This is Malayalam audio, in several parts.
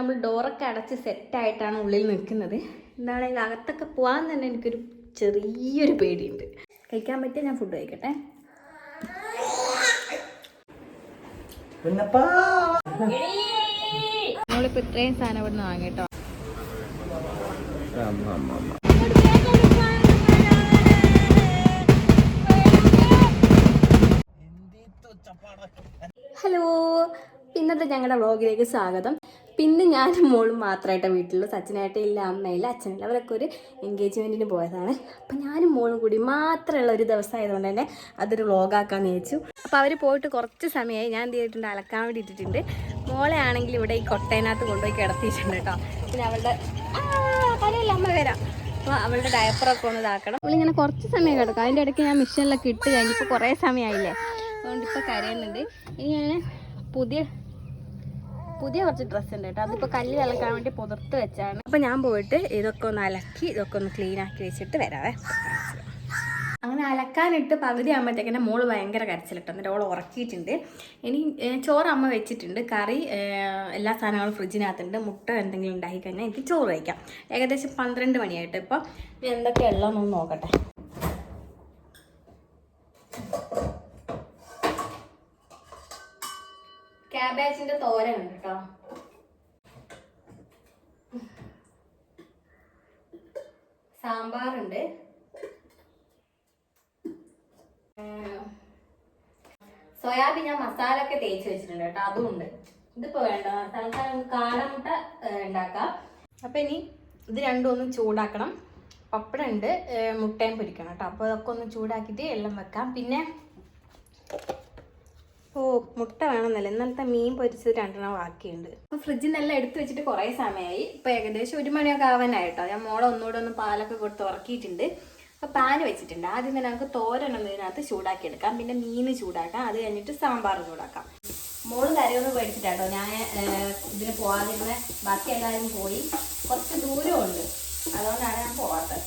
നമ്മൾ ഡോറൊക്കെ അടച്ച് സെറ്റായിട്ടാണ് ഉള്ളിൽ നിൽക്കുന്നത്. എന്താണെങ്കിൽ അകത്തൊക്കെ പോകാൻ തന്നെ എനിക്കൊരു ചെറിയൊരു പേടിയുണ്ട്. കഴിക്കാൻ പറ്റിയ ഞാൻ ഫുഡ് കഴിക്കട്ടെ. നമ്മളിപ്പോ ഇത്രയും സാധനം ഇവിടെ നിന്ന് വാങ്ങിട്ടോ ഹലോ ഇന്നത്തെ ഞങ്ങളുടെ വ്ളോഗിലേക്ക് സ്വാഗതം. പിന്നെ ഞാൻ മോളും മാത്രമായിട്ട് വീട്ടിലുള്ളൂ. സച്ചിനായിട്ട് ഇല്ല അമ്മയില്ല അച്ഛനില്ല. അവരൊക്കെ ഒരു എൻഗേജ്മെന്റിന് പോയതാണ്. അപ്പം ഞാനും മോളും കൂടി മാത്രമുള്ള ഒരു ദിവസം ആയതുകൊണ്ട് തന്നെ അതൊരു വ്ളോഗാക്കാന്ന് ചോദിച്ചു അപ്പോൾ അവർ പോയിട്ട് കുറച്ച് സമയമായി ഞാൻ എന്ത് ചെയ്തിട്ടുണ്ട്? അലക്കാൻ വേണ്ടി ഇട്ടിട്ടുണ്ട്. മോളെ ആണെങ്കിൽ ഇവിടെ ഈ കൊട്ടേനകത്ത് കൊണ്ടുപോയി കിടത്തിയിട്ടുണ്ട് കേട്ടോ. പിന്നെ അവളുടെ ആ, കരയില്ല അമ്മ വരാം. അപ്പോൾ അവളുടെ ഡയപ്പറൊക്കെ ഒന്ന് ഇതാക്കണം. അവളിങ്ങനെ കുറച്ച് സമയം കിടക്കും. അതിന്റെ ഇടയ്ക്ക് ഞാൻ മിഷനിലൊക്കെ ഇട്ട് കഴിഞ്ഞിപ്പോൾ കുറേ സമയമായില്ലേ അതുകൊണ്ട് ഇപ്പോൾ കരയുന്നുണ്ട്. ഇനി ഞാൻ പുതിയ പുതിയ കുറച്ച് ഡ്രസ്സ് ഉണ്ട് കേട്ടോ. അതിപ്പോൾ കല്ല് അലക്കാൻ വേണ്ടി പുതിർത്ത് വെച്ചാണ്. അപ്പോൾ ഞാൻ പോയിട്ട് ഇതൊക്കെ ഒന്ന് അലക്കി ഇതൊക്കെ ഒന്ന് ക്ലീൻ ആക്കി വെച്ചിട്ട് വരാവേ. അങ്ങനെ അലക്കാനിട്ട് പകുതി ആകുമ്പോഴത്തേക്കിന്റെ മോൾ ഭയങ്കര കരച്ചിലിട്ട്. എന്നിട്ട് അവൾ ഉറക്കിയിട്ടുണ്ട്. ഇനി ചോറ് അമ്മ വെച്ചിട്ടുണ്ട്. കറി എല്ലാ സാധനങ്ങളും ഫ്രിഡ്ജിനകത്തുണ്ട്. മുട്ട എന്തെങ്കിലും ഉണ്ടാക്കി കഴിഞ്ഞാൽ എനിക്ക് ചോറ് കഴിക്കാം. ഏകദേശം പന്ത്രണ്ട് മണിയായിട്ട് ഇപ്പോൾ എന്തൊക്കെ ഉള്ളതെന്നൊന്ന് നോക്കട്ടെ. ക്യാബേജിന്റെ തോര ഉണ്ട് കേട്ടോ. സാമ്പാറുണ്ട്. സോയാബീൻ ഞാൻ മസാല ഒക്കെ തേച്ച് വെച്ചിട്ടുണ്ട് കേട്ടോ അതും ഉണ്ട്. ഇതിപ്പോ വേണ്ട തൽക്കാലം കാടമുട്ട ഉണ്ടാക്കാം. അപ്പൊ ഇനി ഇത് രണ്ടും ഒന്ന് ചൂടാക്കണം. പപ്പടം ഉണ്ട് മുട്ടയും പൊരിക്കണം കേട്ടോ. അപ്പോൾ അതൊക്കെ ഒന്ന് ചൂടാക്കിയിട്ട് എല്ലാം വെക്കാം. പിന്നെ ഓ മുട്ട വേണമെന്നല്ല. ഇന്നലത്തെ മീൻ പൊരിച്ചത് രണ്ടെണ്ണം ബാക്കിയുണ്ട്. അപ്പൊ ഫ്രിഡ്ജിൽ നിന്നെല്ലാം എടുത്തു വെച്ചിട്ട് കുറേ സമയമായി. ഇപ്പൊ ഏകദേശം ഒരു മണിയൊക്കെ ആവാനായിട്ടോ. ഞാൻ മോളെ ഒന്നുകൂടെ ഒന്ന് പാലൊക്കെ കൊടുത്ത് ഉറക്കിയിട്ടുണ്ട്. അപ്പോൾ പാൻ വെച്ചിട്ടുണ്ട്. ആദ്യം തന്നെ നമുക്ക് തോരൻ ഇതിനകത്ത് ചൂടാക്കി എടുക്കാം പിന്നെ മീൻ ചൂടാക്കാം. അത് കഴിഞ്ഞിട്ട് സാമ്പാർ ചൂടാക്കാം. മോൾ കരയൊന്നും മേടിച്ചിട്ടാട്ടോ. ഞാൻ ഇതിന് പോകാതിരുന്ന ബാക്കി എല്ലാവരും പോയി. കുറച്ച് ദൂരമുണ്ട്. അതുകൊണ്ടാണ് ഞാൻ പോകാത്തത്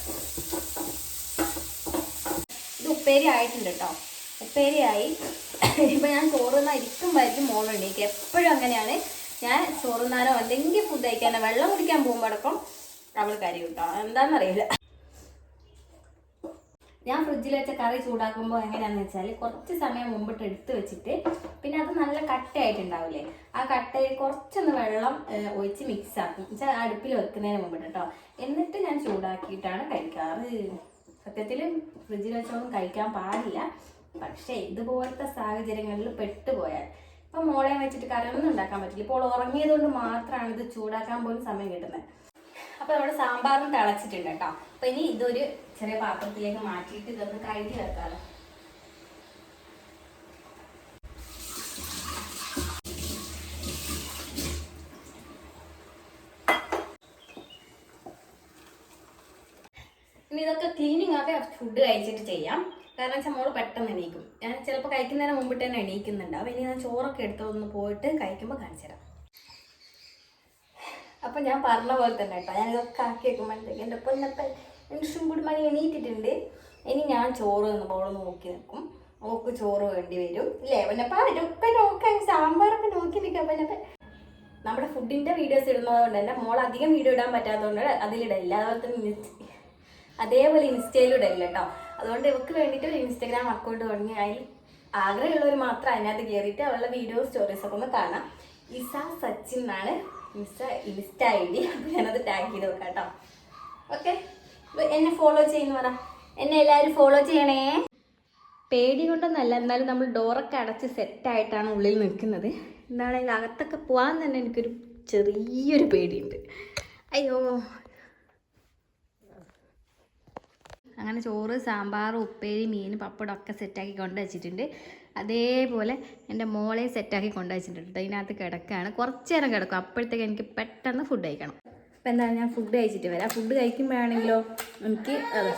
ഇത് ഉപ്പേരി ആയിട്ടുണ്ട് കേട്ടോ ഉപ്പേരിയായി. ഇപ്പൊ ഞാൻ ചോറുന്ന മോൾ എണീക്കുക എപ്പോഴും അങ്ങനെയാണ്. ഞാൻ ചോറുന്നാനോ എന്തെങ്കിലും ഫുഡ് കഴിക്കാനോ വെള്ളം കുടിക്കാൻ പോകുമ്പോഴടക്കം അവൾ കരി കിട്ടോ. എന്താണെന്നറിയില്ല ഞാൻ ഫ്രിഡ്ജിൽ വെച്ച കറി ചൂടാക്കുമ്പോൾ എങ്ങനെയാണെന്ന് വെച്ചാൽ കുറച്ച് സമയം മുമ്പിട്ട് എടുത്ത് വെച്ചിട്ട് പിന്നെ അത് നല്ല കട്ടയായിട്ടുണ്ടാവില്ലേ ആ കട്ടയിൽ കുറച്ചൊന്ന് വെള്ളം ഒഴിച്ച് മിക്സ് ആക്കും. വെച്ചാൽ അടുപ്പിൽ വെക്കുന്നതിന് മുമ്പിട്ട് കേട്ടോ എന്നിട്ട് ഞാൻ ചൂടാക്കിയിട്ടാണ് കഴിക്കാറ്. സത്യത്തിൽ ഫ്രിഡ്ജിൽ വെച്ചൊന്നും കഴിക്കാൻ പാടില്ല. പക്ഷേ ഇതുപോലത്തെ സാഹചര്യങ്ങളിൽ പെട്ടുപോയാൽ ഇപ്പം മോളെ വെച്ചിട്ട് കറിയൊന്നും ഉണ്ടാക്കാൻ പറ്റില്ല. ഇപ്പോൾ ഉറങ്ങിയത് കൊണ്ട് മാത്രമാണ് ഇത് ചൂടാക്കാൻ പോലും സമയം കിട്ടുന്നത്. അപ്പോൾ നമ്മുടെ സാമ്പാറും തിളച്ചിട്ടുണ്ട് കേട്ടോ. അപ്പോൾ ഇനി ഇതൊരു ചെറിയ പാത്രത്തിലേക്ക് മാറ്റിയിട്ട് ഇതൊന്ന് കഴുകി വെക്കാമല്ലോ ഇനി ഇതൊക്കെ ക്ലീനിങ് ഒക്കെ ഫുഡ് കഴിച്ചിട്ട് ചെയ്യാം. കാരണം വെച്ചാൽ മോൾ പെട്ടെന്ന് എണീക്കും. ഞാൻ ചിലപ്പോൾ കഴിക്കുന്നതിന് മുമ്പിട്ട് തന്നെ എണീക്കുന്നുണ്ട്. ഇനി ഞാൻ ചോറൊക്കെ എടുത്തൊന്ന് പോയിട്ട് കഴിക്കുമ്പോൾ കാണിച്ചു തരാം. അപ്പം ഞാൻ പറഞ്ഞ പോലെ തന്നെ കേട്ടോ. ഞാൻ ഇതൊക്കെ ആക്കി വെക്കുമ്പോഴത്തേക്ക് എന്റെ പൊന്നപ്പൻ നിമിഷം കൂടി മണി എണീറ്റിട്ടുണ്ട്. ഇനി ഞാൻ ചോറ് മോൾ നോക്കി നിൽക്കും ഓക്ക് ചോറ് വേണ്ടി വരും. ഇല്ലേ? പൊന്നപ്പ ഇതൊക്കെ നോക്കാൻ സാമ്പാറൊക്കെ നോക്കി നിൽക്കാം പൊന്നപ്പൻ. നമ്മുടെ ഫുഡിന്റെ വീഡിയോസ് ഇടുന്നത് കൊണ്ട് തന്നെ മോൾ അധികം വീഡിയോ ഇടാൻ പറ്റാത്തതുകൊണ്ട് അതിലിടില്ല അതുപോലെ തന്നെ അതേപോലെ ഇൻസ്റ്റയിലും ഇടല്ലോ കേട്ടോ. അതുകൊണ്ട് ഇവക്ക് വേണ്ടിയിട്ട് ഒരു ഇൻസ്റ്റഗ്രാം അക്കൗണ്ട് തുടങ്ങി. അതിൽ ആഗ്രഹമുള്ളവർ മാത്രം അതിനകത്ത് കയറിയിട്ട് അവളുടെ വീഡിയോ സ്റ്റോറീസ് ഒക്കെ ഒന്ന് കാണാം. ഇസ സച്ചിൻ എന്നാണ് ഇൻസ്റ്റ ഇൻസ്റ്റ ഐ ഡി അപ്പോൾ ഞാനത് ടാഗ് ചെയ്ത് വെക്കാം കേട്ടോ. ഓക്കെ എന്നെ ഫോളോ ചെയ്യുന്ന പറ. എന്നെ എല്ലാവരും ഫോളോ ചെയ്യണേ. പേടി കൊണ്ടൊന്നല്ല എന്നാലും നമ്മൾ ഡോറൊക്കെ അടച്ച് സെറ്റായിട്ടാണ് ഉള്ളിൽ നിൽക്കുന്നത്. എന്താണെങ്കിൽ അകത്തൊക്കെ പോകാൻ തന്നെ എനിക്കൊരു ചെറിയൊരു പേടിയുണ്ട്. അയ്യോ അങ്ങനെ ചോറ് സാമ്പാർ ഉപ്പേരി മീൻ പപ്പടം ഒക്കെ സെറ്റാക്കി കൊണ്ട് വച്ചിട്ടുണ്ട് അതേപോലെ എന്റെ മോളെ സെറ്റാക്കി കൊണ്ട് വച്ചിട്ടുണ്ട് കേട്ടോ. ഇതിനകത്ത് കിടക്കുകയാണ് കുറച്ച് നേരം കിടക്കും. അപ്പോഴത്തേക്ക് എനിക്ക് പെട്ടെന്ന് ഫുഡ് കഴിക്കണം. അപ്പം എന്താണ് ഞാൻ ഫുഡ് കഴിച്ചിട്ട് വരാം. ഫുഡ് കഴിക്കുമ്പോഴാണെങ്കിലോ എനിക്ക് അതെ.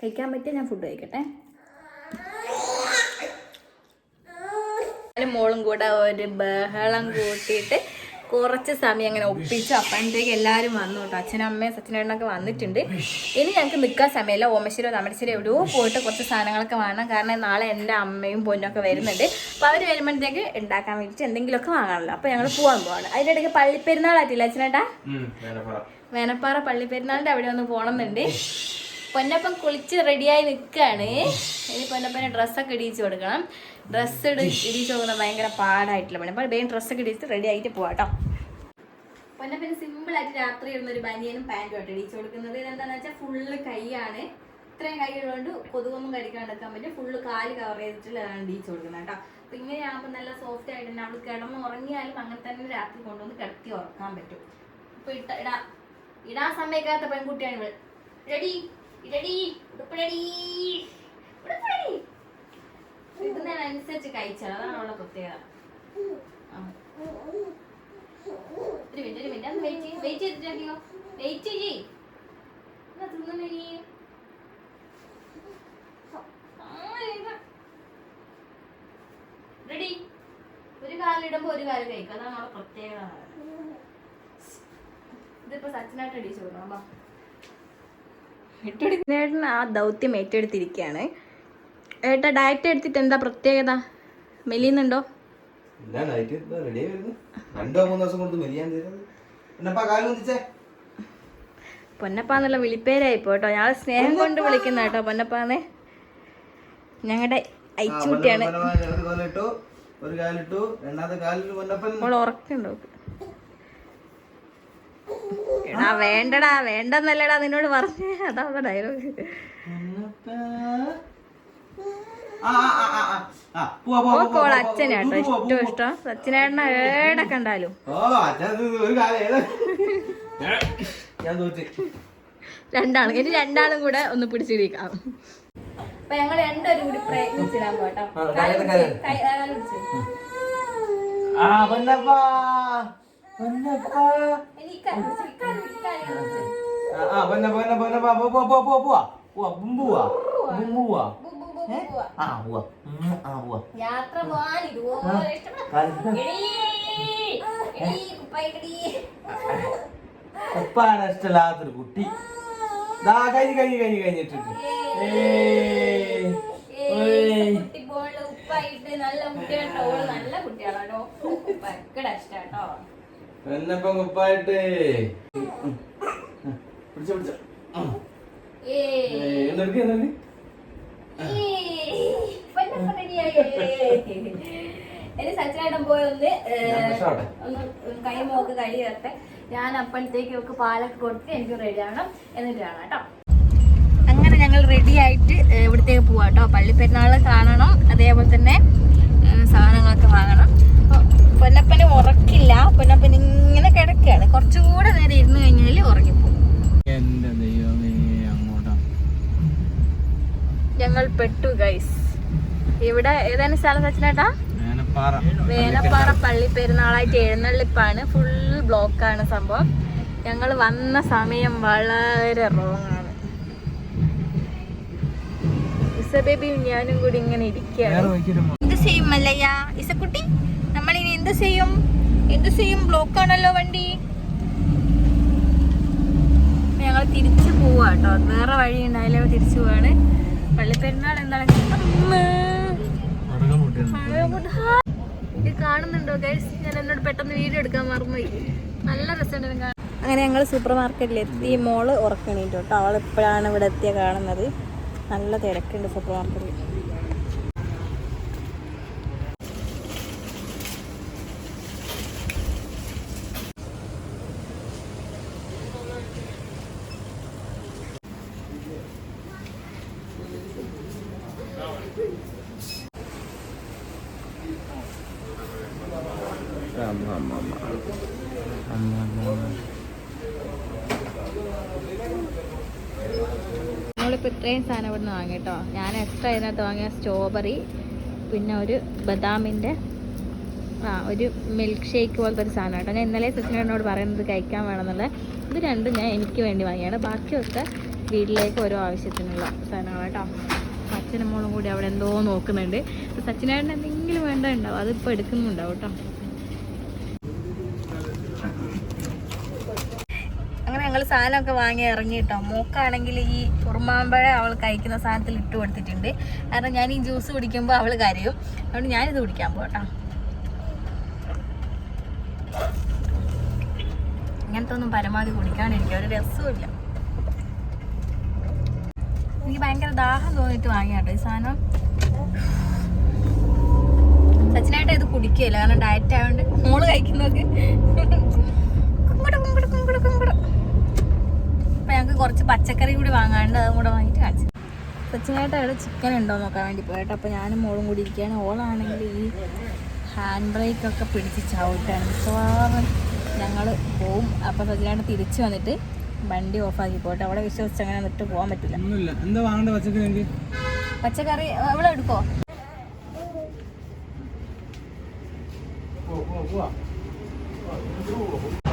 കഴിക്കാൻ പറ്റിയ ഞാൻ ഫുഡ് കഴിക്കട്ടെ. മോളും കൂടെ ഒരു ബഹളം കൂട്ടിയിട്ട് കുറച്ച് സമയം അങ്ങനെ ഒപ്പിച്ചു അപ്പോഴത്തേക്ക് എല്ലാവരും വന്നു കേട്ടോ അച്ഛനും അമ്മയും സച്ചിനേട്ടനൊക്കെ വന്നിട്ടുണ്ട്. ഇനി ഞങ്ങൾക്ക് നിൽക്കാൻ സമയമില്ല. ഓമശ്ശേരിയോ താമരശ്ശേരി എവിടെയോ പോയിട്ട് കുറച്ച് സാധനങ്ങളൊക്കെ വാങ്ങണം. കാരണം നാളെ എന്റെ അമ്മയും പൊന്നൊക്കെ വരുന്നുണ്ട്. അപ്പോൾ അവർ വരുമ്പോഴത്തേക്ക് ഉണ്ടാക്കാൻ വേണ്ടിയിട്ട് എന്തെങ്കിലുമൊക്കെ വാങ്ങാമല്ലോ അപ്പോൾ ഞങ്ങൾ പോകാൻ പോവാണ്. അതിന്റെ ഇടയ്ക്ക് പള്ളിപ്പെരുന്നാളായിട്ടില്ല അച്ഛനേട്ടാ? വേനപ്പാറ. പള്ളിപ്പെരുന്നാളിന്റെ അവിടെ ഒന്ന് പോകണമെന്നുണ്ട് പൊന്നപ്പൻ കുളിച്ച് റെഡിയായി നിൽക്കുകയാണ് ഇനി പൊന്നപ്പന് ഡ്രസ്സൊക്കെ ഇടിയിച്ച് കൊടുക്കണം. ഡ്രസ്സ് ഇടി ഇടിച്ച് കൊടുക്കുന്നത് ഭയങ്കര പാടായിട്ടുള്ള പണി അപ്പോൾ വേഗം ഡ്രസ്സൊക്കെ ഇടിച്ച് റെഡി ആയിട്ട് പോവാട്ടോ കേട്ടോ പൊന്നപ്പന് സിമ്പിൾ ആയിട്ട് രാത്രി ഇടുന്ന ഒരു ബനിയനും പാന്റും ആയിട്ട് ഇടിച്ച് കൊടുക്കുന്നത്. ഇതെന്താണെന്ന് വെച്ചാൽ ഫുള്ള് കൈയാണ്. ഇത്രയും കൈ ഉള്ളതുകൊണ്ട് കൊതുകൊന്നും കടിക്കാണ്ടിരിക്കാൻ പറ്റും ഫുള്ള് കാൽ കവർ ചെയ്തിട്ടുള്ളതാണ് ഇടിച്ചു കൊടുക്കുന്നത് കേട്ടോ അപ്പൊ ഇങ്ങനെയാകുമ്പോൾ നല്ല സോഫ്റ്റ് ആയിട്ട് തന്നെ അവൾ കിടന്ന് ഉറങ്ങിയാലും അങ്ങനെ തന്നെ രാത്രി കൊണ്ടുവന്ന് കിടത്തി ഉറക്കാൻ പറ്റും. ഇപ്പൊ ഇട്ട ഇടാ ഇടാൻ സമ്മതിക്കാത്ത പെൺകുട്ടിയാണ് ഇവൾ റെഡി ഇടുന്നതിനനുസരിച്ച് കഴിച്ചാൽ അതാണ് അവളുടെ പ്രത്യേകത. ഒരു മിനിറ്റ് ഒരു മിനിറ്റ്. വെയിറ്റ് ചെയ്യും. വെയിറ്റ് വെയിറ്റ് ചെയ്യ്. റെഡി. ഒരു കാലിടുമ്പോ ഒരു കാൽ കഴിക്കും. അതാണ് അവളുടെ പ്രത്യേകത. ഇതിപ്പോ സച്ചിനായിട്ട് അടിച്ചു കൊടുക്കണം വാ. ഏറ്റെടുക്കുന്നേട്ടൻ ആ ദൗത്യം ഏറ്റെടുത്തിരിക്കുകയാണ്. ഏട്ടാ ഡയറ്റ് എടുത്തിട്ട് എന്താ പ്രത്യേകത? മെലിയുന്നുണ്ടോ? പൊന്നപ്പാന്നുള്ള പൊന്നപ്പ എന്നുള്ള വിളിപ്പേരായി പോട്ടോ ഞാൻ സ്നേഹം കൊണ്ട് വിളിക്കുന്ന കേട്ടോ പൊന്നപ്പാന്ന് ഞങ്ങളുടെ അയച്ചുകുട്ടിയാണ് ഒരു കാലിട്ടു രണ്ടാമത്തെ കാലിൽ പൊന്നപ്പൻ. ഉറക്കുണ്ടോ? എടാ വേണ്ടടാ വേണ്ടെന്നല്ലടാ നിന്നോട് പറഞ്ഞേ. അതാ ഡയലോഗ് ഓക്കോൾ അച്ഛനാട്ടോ ഇഷ്ടം ഇഷ്ടം. സച്ചിനേട്ടനെ ഏടെ കണ്ടാലും. രണ്ടാളും ഇനി രണ്ടാളും കൂടെ ഒന്ന് പിടിച്ചിരിക്കാം. അപ്പൊ ഞങ്ങൾ രണ്ടുപേരും കൂടി പ്രയത്നിച്ചിടാൻ പോട്ടോ യാത്ര പോകാൻ ഇതുപോലെ ഉപ്പാണ് ഇഷ്ടമില്ലാത്തൊരു കുട്ടി. ദാ കഴിഞ്ഞ് കഴിഞ്ഞ് കഴിഞ്ഞ് കഴിഞ്ഞിട്ടുണ്ട്. നല്ല കുട്ടിയാട്ടോ. നല്ല കുട്ടിയാണോ ഭയങ്കര ഇഷ്ടാട്ടോ എന്നപ്പം കുപ്പായിട്ട്? പിടിച്ചോ പിടിച്ച. എന്നെടുക്ക എന്നെടുക്ക്. എന്റെ സച്ചിനായിട്ടും പോയി ഒന്ന് കൈ മോക്ക് കഴി തരട്ടെ ഞാൻ അപ്പോഴത്തേക്ക് ഒക്കെ പാലൊക്കെ കൊടുത്ത് എനിക്ക് റെഡി ആവണം എന്നിട്ട് കാണാം കേട്ടോ. അങ്ങനെ ഞങ്ങൾ റെഡി ആയിട്ട് ഇവിടത്തേക്ക് പോവാട്ടോ പള്ളിപ്പെരുന്നാൾ കാണണം അതേപോലെ തന്നെ സാധനങ്ങളൊക്കെ വാങ്ങണം. പൊന്നപ്പന് ഉറക്കില്ല. പൊന്നപ്പൻ ഇങ്ങനെ കിടക്കുകയാണ്. കുറച്ചുകൂടെ നേരം ഇരുന്ന് കഴിഞ്ഞാൽ ഉറങ്ങിപ്പോകും. എന്റെ ദൈവമേ അങ്ങോട്ടാ. ഞങ്ങൾ പെട്ടു ഗൈസ് ഇവിടെ ഏതാണ് സ്ഥലം സച്ചിനേട്ടാ? വേനപ്പാറ. പള്ളി പെരുന്നാളായിട്ട് എഴുന്നള്ളിപ്പാണ്. ഫുൾ ബ്ലോക്ക് ആണ് സംഭവം. ഞങ്ങൾ വന്ന സമയം വളരെ റോങ് ആണ്. ഇസബേബിയും ഞാനും കൂടി ഇങ്ങനെ ഇരിക്കുകയാണ്. എന്ത് ചെയ്യും മല്ലയ്യ ഇസക്കുട്ടി? എന്ത് ചെയ്യും? എന്ത് ചെയ്യും? ബ്ലോക്ക് ആണല്ലോ വണ്ടി. ഞങ്ങൾ തിരിച്ചു പോവാ കേട്ടോ. വേറെ വഴി ഉണ്ടായാലോ തിരിച്ചു പോവാണ്. പള്ളിപ്പെരുന്നാൾ എന്താണ്. ഇത് കാണുന്നുണ്ടോ ഗൈസ് ഞാൻ എന്നോട് പെട്ടെന്ന് വീഡിയോ എടുക്കാൻ മറന്നുപോയി. നല്ല രസമുണ്ട് അങ്ങനെ ഞങ്ങൾ സൂപ്പർ മാർക്കറ്റിൽ എത്തി മോൾ ഉറക്കണീട്ടോ കേട്ടോ. അവൾ ഇപ്പോഴാണ് ഇവിടെ എത്തിയ കാണുന്നത്. നല്ല തിരക്കുണ്ട് സൂപ്പർ മാർക്കറ്റിൽ നമ്മളിപ്പോൾ ഇത്രയും സാധനം ഇവിടുന്ന് വാങ്ങി കേട്ടോ. ഞാൻ എക്സ്ട്രാ ഇതിനകത്ത് വാങ്ങിയ സ്ട്രോബെറി പിന്നെ ഒരു ബദാമിന്റെ ആ ഒരു മിൽക്ക് ഷേക്ക് പോലത്തെ ഒരു സാധനം കേട്ടോ. ഞാൻ ഇന്നലെ സച്ചിനോട് പറയുന്നത് കഴിക്കാൻ വേണമെന്നുള്ളത് ഇത് രണ്ടും ഞാൻ എനിക്ക് വേണ്ടി വാങ്ങിയാണ്. ബാക്കിയൊക്കെ വീട്ടിലേക്ക് ഓരോ ആവശ്യത്തിനുള്ള സാധനങ്ങൾ കേട്ടോ. അച്ഛനും മോളും കൂടി അവിടെ എന്തോ നോക്കുന്നുണ്ട്. സച്ചിനായിട്ട് എന്തെങ്കിലും വേണ്ട ഉണ്ടാവും അതിപ്പോൾ എടുക്കുന്നുണ്ടാവും കേട്ടോ. ഞങ്ങൾ സാധനമൊക്കെ വാങ്ങി ഇറങ്ങി കേട്ടോ മോക്കാണെങ്കിൽ ഈ കുറുമാമ്പഴ അവൾ കഴിക്കുന്ന സാധനത്തിൽ ഇട്ട് കൊടുത്തിട്ടുണ്ട്. കാരണം ഞാൻ ഈ ജ്യൂസ് കുടിക്കുമ്പോൾ അവൾ കരയും. അതുകൊണ്ട് ഞാനിത് കുടിക്കാൻ പോട്ടോ. ഇങ്ങനത്തെ ഒന്നും പരമാവധി കുടിക്കാണ്ടിരിക്കുക ഒരു രസമില്ല എനിക്ക് ഭയങ്കര ദാഹം തോന്നിയിട്ട് വാങ്ങിയാട്ടോ ഈ സാധനം. സച്ചിനായിട്ട് ഇത് കുടിക്കുകയില്ല. കാരണം ഡയറ്റ് ആയതുകൊണ്ട് മോൾ കഴിക്കുന്നതൊക്കെ. കുറച്ച് പച്ചക്കറി കൂടി വാങ്ങാണ്ട് അതും കൂടെ വാങ്ങിയിട്ട് കാണിച്ചു കൊച്ചിനായിട്ട് അവിടെ ചിക്കൻ ഉണ്ടോ നോക്കാൻ വേണ്ടി പോയിട്ട്. അപ്പോൾ ഞാനും മോളും കൂടി ഇരിക്കുകയാണ്. ഓളാണെങ്കിൽ ഈ ഹാൻഡ് ബ്രേക്ക് ഒക്കെ പിടിച്ച് ചവിട്ടാണ്. മിക്കവാറും ഞങ്ങൾ പോവും. അപ്പോൾ സജിനായിട്ട് തിരിച്ചു വന്നിട്ട് വണ്ടി ഓഫാക്കി പോട്ടെ. അവിടെ വിശ്വസിച്ച് അങ്ങനെ നിട്ട് പോകാൻ പറ്റില്ല. ഒന്നുമില്ല. എന്താ വാങ്ങണ്ട പച്ചക്കറി പച്ചക്കറി അവിടെ എടുക്കോ? കഴിഞ്ഞ്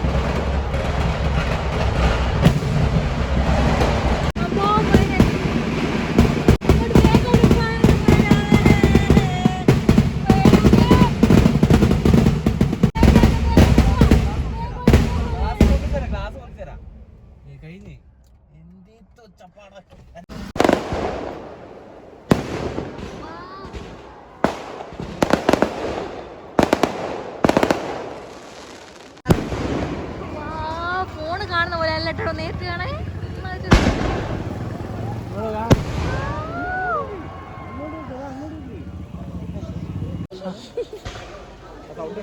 സൗണ്ട്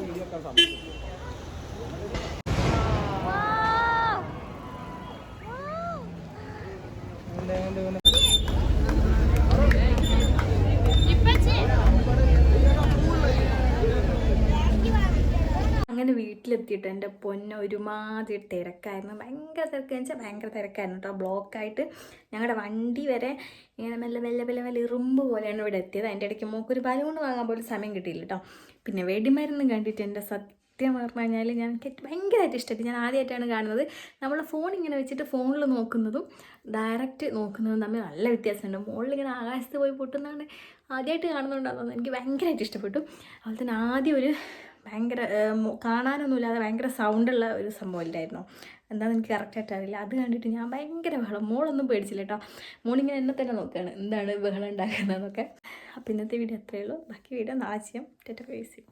വീഡിയോ വെക്കാൻ സാധിക്കും അങ്ങനെ വീട്ടിലെത്തിയിട്ട് എന്റെ പൊന്ന ഒരുമാതിരി തിരക്കായിരുന്നു. ഭയങ്കര തിരക്കെന്ന് വെച്ചാൽ ഭയങ്കര തിരക്കായിരുന്നു കേട്ടോ. ബ്ലോക്കായിട്ട് ഞങ്ങളുടെ വണ്ടി വരെ ഇങ്ങനെ മെല്ലെ മെല്ലെ മെല്ലെ മെല്ലെ ഇറുമ്പ് പോലെയാണ് ഇവിടെ എത്തിയത്. അതിന്റെ ഇടയ്ക്ക് മൂക്കൊരു ബലൂൺ വാങ്ങാൻ പോലും സമയം കിട്ടിയില്ല കേട്ടോ. പിന്നെ വെടിമരുന്ന് കണ്ടിട്ട് എന്റെ സത്യം പറഞ്ഞു കഴിഞ്ഞാൽ ഞാൻ ഭയങ്കരമായിട്ട് ഇഷ്ടപ്പെട്ടു. ഞാൻ ആദ്യമായിട്ടാണ് കാണുന്നത്. നമ്മൾ ഫോൺ ഇങ്ങനെ വെച്ചിട്ട് ഫോണിൽ നോക്കുന്നതും ഡയറക്റ്റ് നോക്കുന്നതും തമ്മിൽ നല്ല വ്യത്യാസമുണ്ട്. മുകളിൽ ഇങ്ങനെ ആകാശത്ത് പോയി പൊട്ടുന്നതാണ് ആദ്യമായിട്ട് കാണുന്നുണ്ടാകുന്നത് എനിക്ക് ഭയങ്കരമായിട്ട് ഇഷ്ടപ്പെട്ടു. അതുപോലെ തന്നെ ആദ്യം ഒരു ഭയങ്കര കാണാനൊന്നുമില്ലാതെ ഭയങ്കര സൗണ്ടുള്ള ഒരു സംഭവം ഇല്ലായിരുന്നു? എന്താണെന്ന് എനിക്ക് കറക്റ്റായിട്ട് അറിയില്ല. അത് കണ്ടിട്ട് ഞാൻ ഭയങ്കര ബഹളം. മോളൊന്നും പേടിച്ചില്ല കേട്ടോ മോളിങ്ങനെ എന്നെ തന്നെ നോക്കുകയാണ് എന്താണ് ബഹളം ഉണ്ടാക്കുന്നതെന്നൊക്കെ. അപ്പോൾ ഇന്നത്തെ വീഡിയോ അത്രയേ ഉള്ളൂ. ബാക്കി വീഡിയോ നാളെ ചെയ്യാം. ടെറ്റ ഫേസ് ചെയ്യും